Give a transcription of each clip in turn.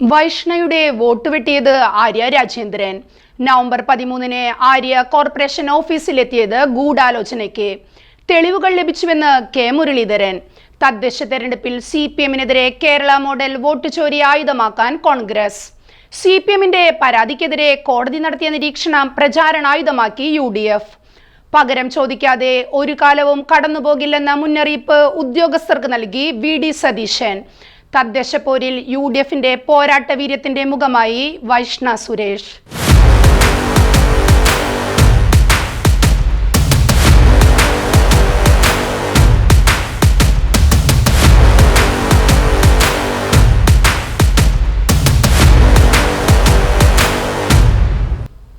വൈഷ്ണയുടെ vote വെട്ടിയത് Arya Rajendran. November പതിമൂന്നിന് Arya corporation ഓഫീസിലെത്തിയത് ഗൂഢാലോചനയ്ക്ക്. തെളിവുകൾ ലഭിച്ചുവെന്ന് കെ മുരളീധരൻ. തദ്ദേശ തെരഞ്ഞെടുപ്പിൽ സി പി എമ്മിനെതിരെ കേരള മോഡൽ വോട്ട് ചോരി ആയുധമാക്കാൻ കോൺഗ്രസ്. സി പി എമ്മിന്റെ പരാതിക്കെതിരെ കോടതി നടത്തിയ നിരീക്ഷണം പ്രചാരണായുധമാക്കി യു ഡി എഫ് പകരം ചോദിക്കാതെ ഒരു കാലവും കടന്നുപോകില്ലെന്ന മുന്നറിയിപ്പ് ഉദ്യോഗസ്ഥർക്ക് നൽകി വി ഡി സതീശൻ. തദ്ദേശ പോരിൽ യു ഡി എഫിന്റെ പോരാട്ട വീര്യത്തിന്റെ മുഖമായി വൈഷ്ണ സുരേഷ്.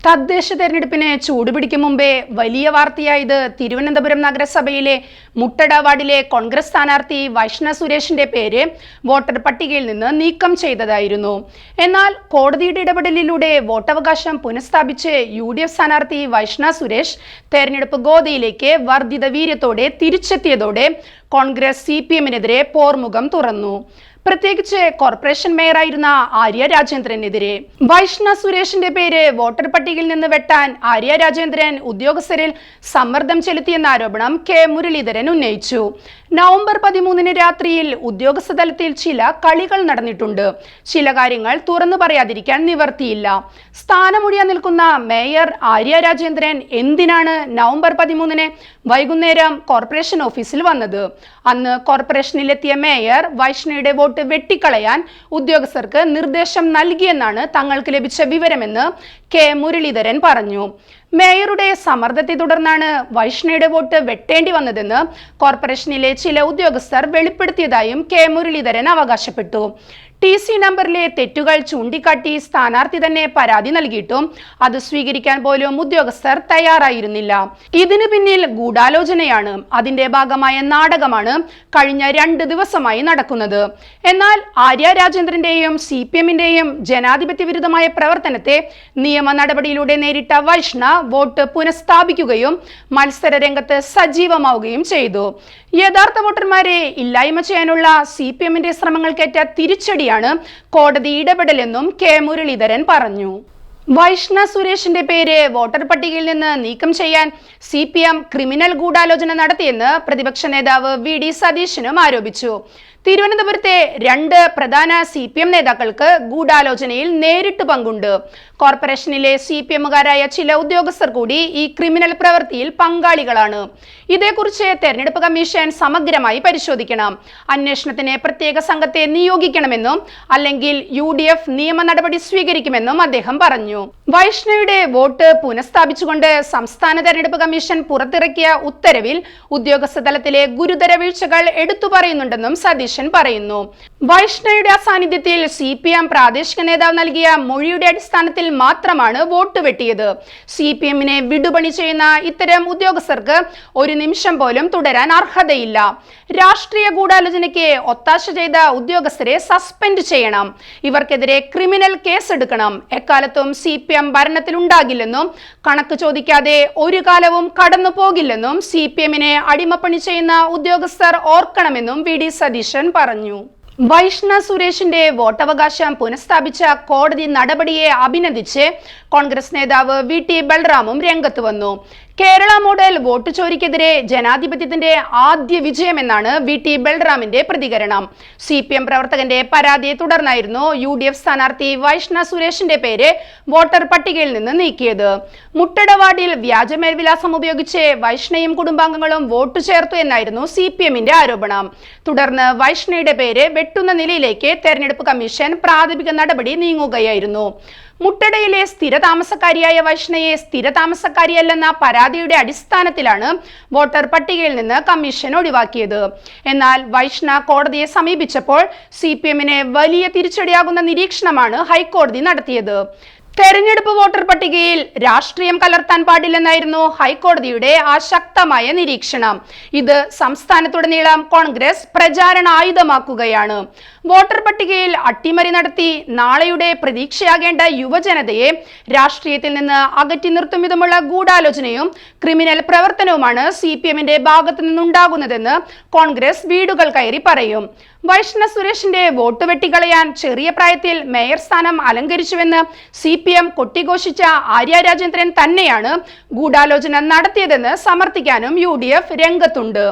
തദ്ദേശ തെരഞ്ഞെടുപ്പിന് ചൂടുപിടിക്കും മുമ്പേ വലിയ വാർത്തയായത് തിരുവനന്തപുരം നഗരസഭയിലെ മുട്ടട വാർഡിലെ കോൺഗ്രസ് സ്ഥാനാർത്ഥി വൈഷ്ണ സുരേഷിന്റെ പേര് വോട്ടർ പട്ടികയിൽ നിന്ന് നീക്കം ചെയ്തതായിരുന്നു. എന്നാൽ കോടതിയുടെ ഇടപെടലിലൂടെ വോട്ടവകാശം പുനഃസ്ഥാപിച്ച് യു ഡി എഫ് സ്ഥാനാർത്ഥി വൈഷ്ണ സുരേഷ് തെരഞ്ഞെടുപ്പ് ഗോതയിലേക്ക് വർദ്ധിത വീര്യത്തോടെ തിരിച്ചെത്തിയതോടെ കോൺഗ്രസ് സി പി എമ്മിനെതിരെ പോർമുഖം തുറന്നു. പ്രത്യേകിച്ച് കോർപ്പറേഷൻ മേയറായിരുന്ന ആര്യ രാജേന്ദ്രനെതിരെ. വൈഷ്ണ സുരേഷിന്റെ പേര് വോട്ടർ പട്ടികയിൽ നിന്ന് വെട്ടാൻ ആര്യ രാജേന്ദ്രൻ ഉദ്യോഗസ്ഥരിൽ സമ്മർദ്ദം ചെലുത്തിയെന്ന ആരോപണം കെ മുരളീധരൻ ഉന്നയിച്ചു. നവംബർ പതിമൂന്നിന് രാത്രിയിൽ ഉദ്യോഗസ്ഥ തലത്തിൽ ചില കളികൾ നടന്നിട്ടുണ്ട്. ചില കാര്യങ്ങൾ തുറന്നു പറയാതിരിക്കാൻ നിവർത്തിയില്ല. സ്ഥാനമൊഴിയാൻ നിൽക്കുന്ന മേയർ ആര്യ രാജേന്ദ്രൻ എന്തിനാണ് നവംബർ പതിമൂന്നിന് വൈകുന്നേരം കോർപ്പറേഷൻ ഓഫീസിൽ വന്നത്? അന്ന് കോർപ്പറേഷനിലെത്തിയ മേയർ വൈഷ്ണയുടെ വോട്ട് വെട്ടിക്കളയാൻ ഉദ്യോഗസ്ഥർക്ക് നിർദ്ദേശം നൽകിയെന്നാണ് തങ്ങൾക്ക് ലഭിച്ച വിവരമെന്ന് കെ മുരളീധരൻ പറഞ്ഞു. മേയറുടെ സമ്മർദ്ദത്തെ തുടർന്നാണ് വൈഷ്ണയുടെ വോട്ട് വെട്ടേണ്ടി വന്നതെന്ന് കോർപ്പറേഷനിലെ ചില ഉദ്യോഗസ്ഥർ വെളിപ്പെടുത്തിയതായും കെ മുരളീധരൻ അവകാശപ്പെട്ടു. ടി സി നമ്പറിലെ തെറ്റുകൾ ചൂണ്ടിക്കാട്ടി സ്ഥാനാർത്ഥി തന്നെ പരാതി നൽകിയിട്ടും അത് സ്വീകരിക്കാൻ പോലും ഉദ്യോഗസ്ഥർ തയ്യാറായിരുന്നില്ല. ഇതിനു പിന്നിൽ ഗൂഢാലോചനയാണ്. അതിന്റെ ഭാഗമായ നാടകമാണ് കഴിഞ്ഞ രണ്ട് ദിവസമായി നടക്കുന്നത്. എന്നാൽ ആര്യ രാജേന്ദ്രന്റെയും സി പി എമ്മിന്റെയും ജനാധിപത്യ വിരുദ്ധമായ പ്രവർത്തനത്തെ നിയമ നടപടിയിലൂടെ നേരിട്ട വൈഷ്ണ വോട്ട് പുനഃസ്ഥാപിക്കുകയും മത്സര രംഗത്ത് സജീവമാവുകയും ചെയ്തു. യഥാർത്ഥ വോട്ടർമാരെ ഇല്ലായ്മ ചെയ്യാനുള്ള സി പി എമ്മിന്റെ ശ്രമങ്ങൾക്കേറ്റ തിരിച്ചടിയാണ് കോടതി ഇടപെടലെന്നും കെ മുരളീധരൻ പറഞ്ഞു. വൈഷ്ണ സുരേഷിന്റെ പേര് വോട്ടർ പട്ടികയിൽ നിന്ന് നീക്കം ചെയ്യാൻ സി പി എം ക്രിമിനൽ ഗൂഢാലോചന നടത്തിയെന്ന് പ്രതിപക്ഷ നേതാവ് വി ഡി സതീശനും ആരോപിച്ചു. തിരുവനന്തപുരത്തെ രണ്ട് പ്രധാന സി പി എം നേതാക്കൾക്ക് ഗൂഢാലോചനയിൽ നേരിട്ട് പങ്കുണ്ട്. കോർപ്പറേഷനിലെ സി പി എമ്മുകാരായ ചില ഉദ്യോഗസ്ഥർ കൂടി ഈ ക്രിമിനൽ പ്രവൃത്തിയിൽ പങ്കാളികളാണ്. ഇതേക്കുറിച്ച് തെരഞ്ഞെടുപ്പ് കമ്മീഷൻ സമഗ്രമായി പരിശോധിക്കണം. അന്വേഷണത്തിന് പ്രത്യേക സംഘത്തെ നിയോഗിക്കണമെന്നും അല്ലെങ്കിൽ യു ഡി എഫ് നിയമ നടപടി സ്വീകരിക്കുമെന്നും അദ്ദേഹം പറഞ്ഞു. വൈഷ്ണയുടെ വോട്ട് പുനഃസ്ഥാപിച്ചുകൊണ്ട് സംസ്ഥാന തെരഞ്ഞെടുപ്പ് കമ്മീഷൻ പുറത്തിറക്കിയ ഉത്തരവിൽ ഉദ്യോഗസ്ഥ തലത്തിലെ ഗുരുതര വീഴ്ചകൾ എടുത്തു പറയുന്നുണ്ടെന്നും സതീശൻ പറയുന്നു. വൈഷ്ണയുടെ സാന്നിധ്യത്തിൽ സി പി എം പ്രാദേശിക നേതാവ് നൽകിയ മൊഴിയുടെ അടിസ്ഥാനത്തിൽ മാത്രമാണ് വോട്ട് വെട്ടിയത്. സി പി എമ്മിനെ വിടുപണി ചെയ്യുന്ന ഇത്തരം ഉദ്യോഗസ്ഥർക്ക് ഒരു നിമിഷം പോലും തുടരാൻ അർഹതയില്ല. രാഷ്ട്രീയ ഗൂഢാലോചനയ്ക്ക് ഒത്താശ ചെയ്ത ഉദ്യോഗസ്ഥരെ സസ്പെൻഡ് ചെയ്യണം. ഇവർക്കെതിരെ ക്രിമിനൽ കേസ് എടുക്കണം എക്കാലത്തും സി പി എം ഭരണത്തിലുണ്ടാകില്ലെന്നും കണക്ക് ചോദിക്കാതെ ഒരു കാലവും കടന്നു പോകില്ലെന്നും സി പി എമ്മിനെ അടിമപ്പണി ചെയ്യുന്ന ഉദ്യോഗസ്ഥർ ഓർക്കണമെന്നും വി ഡി സതീശൻ പറഞ്ഞു. വൈഷ്ണ സുരേഷിന്റെ വോട്ടവകാശം പുനഃസ്ഥാപിച്ച കോടതി നടപടിയെ അഭിനന്ദിച്ച് കോൺഗ്രസ് നേതാവ് വി ടി ബൽറാമും രംഗത്ത് വന്നു. കേരള മോഡൽ വോട്ട് ചോരിക്കെതിരെ ജനാധിപത്യത്തിന്റെ ആദ്യ വിജയമെന്നാണ് വി ടി ബൽറാമിന്റെ പ്രതികരണം. സി പി എം പ്രവർത്തകന്റെ പരാതിയെ തുടർന്നായിരുന്നു യു ഡി എഫ് സ്ഥാനാർത്ഥി വൈഷ്ണ സുരേഷിന്റെ പേര് വോട്ടർ പട്ടികയിൽ നിന്ന് നീക്കിയത്. മുട്ടട വാർഡിൽ വ്യാജമേൽവിലാസം ഉപയോഗിച്ച് വൈഷ്ണയും കുടുംബാംഗങ്ങളും വോട്ട് ചേർത്തു എന്നായിരുന്നു സി പി എമ്മിന്റെ ആരോപണം. തുടർന്ന് വൈഷ്ണയുടെ പേര് വെട്ടുന്ന നിലയിലേക്ക് തെരഞ്ഞെടുപ്പ് കമ്മീഷൻ പ്രാഥമിക നടപടി നീങ്ങുകയായിരുന്നു. മുട്ടടയിലെ സ്ഥിര താമസക്കാരിയായ വൈഷ്ണയെ സ്ഥിര താമസക്കാരിയല്ലെന്ന പരാതിയുടെ അടിസ്ഥാനത്തിലാണ് വോട്ടർ പട്ടികയിൽ നിന്ന് കമ്മീഷൻ ഒഴിവാക്കിയത്. എന്നാൽ വൈഷ്ണ കോടതിയെ സമീപിച്ചപ്പോൾ സി വലിയ തിരിച്ചടിയാകുന്ന നിരീക്ഷണമാണ് ഹൈക്കോടതി നടത്തിയത്. തെരഞ്ഞെടുപ്പ് വോട്ടർ പട്ടികയിൽ രാഷ്ട്രീയം കലർത്താൻ പാടില്ലെന്നായിരുന്നു ഹൈക്കോടതിയുടെ ആ ശക്തമായ നിരീക്ഷണം. ഇത് സംസ്ഥാനത്തുടനീളം കോൺഗ്രസ് പ്രചാരണ ആയുധമാക്കുകയാണ്. വോട്ടർ പട്ടികയിൽ അട്ടിമറി നടത്തി നാളെയുടെ പ്രതീക്ഷയാകേണ്ട യുവജനതയെ രാഷ്ട്രീയത്തിൽ നിന്ന് അകറ്റി നിർത്തും വിധമുള്ള ഗൂഢാലോചനയും ക്രിമിനൽ പ്രവർത്തനവുമാണ് സി പി എമ്മിന്റെ ഭാഗത്തു നിന്നുണ്ടാകുന്നതെന്ന് കോൺഗ്രസ് വീടുകൾ കയറി പറയും. വൈഷ്ണ സുരേഷിന്റെ വോട്ട് വെട്ടിക്കളയാൻ ചെറിയ പ്രായത്തിൽ മേയർ സ്ഥാനം അലങ്കരിച്ചുവെന്ന് സി പി എം കൊട്ടിഘോഷിച്ച ആര്യ രാജേന്ദ്രൻ തന്നെയാണ് ഗൂഢാലോചന നടത്തിയതെന്ന് സമർത്ഥിക്കാനും യു ഡി എഫ് രംഗത്തുണ്ട്.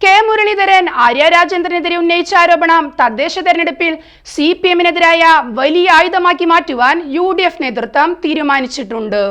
കെ മുരളീധരൻ ആര്യ രാജേന്ദ്രനെതിരെ ഉന്നയിച്ച ആരോപണം തദ്ദേശ തെരഞ്ഞെടുപ്പിൽ സി പി എമ്മിനെതിരായ വലിയ ആയുധമാക്കി മാറ്റുവാൻ യു ഡി എഫ് നേതൃത്വം തീരുമാനിച്ചിട്ടുണ്ട്.